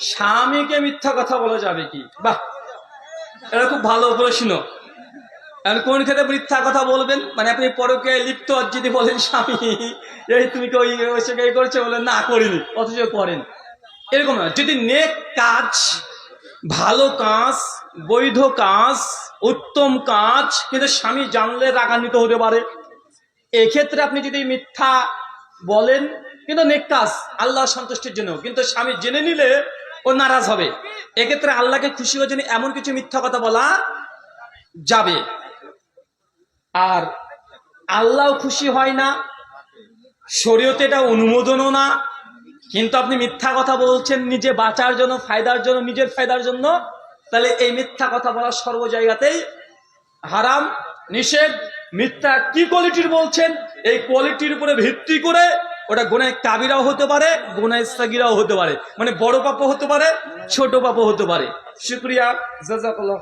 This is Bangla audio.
স্বামীকে মিথ্যা কথা বলা যাবে কি? বাহ! এটা খুব ভালো প্রশ্ন। কোন ক্ষেত্রে মিথ্যা কথা বলবেন? মানে আপনি পরকে লিপ্ত যদি বলেন, স্বামী, এই তুমি কি ওই করছ? বলেন না, করিনি, অথচ করেন। এরকম না। যদি নেক কাজ, ভালো কাজ, বৈধ কাজ, উত্তম কাজ, কিন্তু স্বামী জানলে রাগান্বিত হতে পারে, এক্ষেত্রে আপনি যদি মিথ্যা বলেন, কিন্তু নেক কাজ, আল্লাহ সন্তুষ্টির জন্য। কিন্তু স্বামী জেনে নিলে ও নারাজ হবে। এক্ষেত্রে আল্লাহকে খুশি হওয়ার জন্য এমন কিছু মিথ্যা কথা বলা যাবে। আর আল্লাহ খুশি হয় না, শরীয়তে এটা অনুমোদনও না। কিন্তু আপনি মিথ্যা কথা বলছেন, নিজে বাঁচার জন্য, ফায়দার জন্য, নিজের ফায়দার জন্য, তাহলে এই মিথ্যা কথা বলা সর্ব জায়গাতেই হারাম, নিষেধ। মিথ্যা কি কোয়ালিটির বলছেন? এই কোয়ালিটির উপরে ভিত্তি করে ওটা গোনায় কাবিরাও হতে পারে গোনায় সাগিরাও হতে পারে। মানে বড় পাপও হতে পারে, ছোট পাপও হতে পারে। শুক্রিয়া, জাজাকাল্লাহ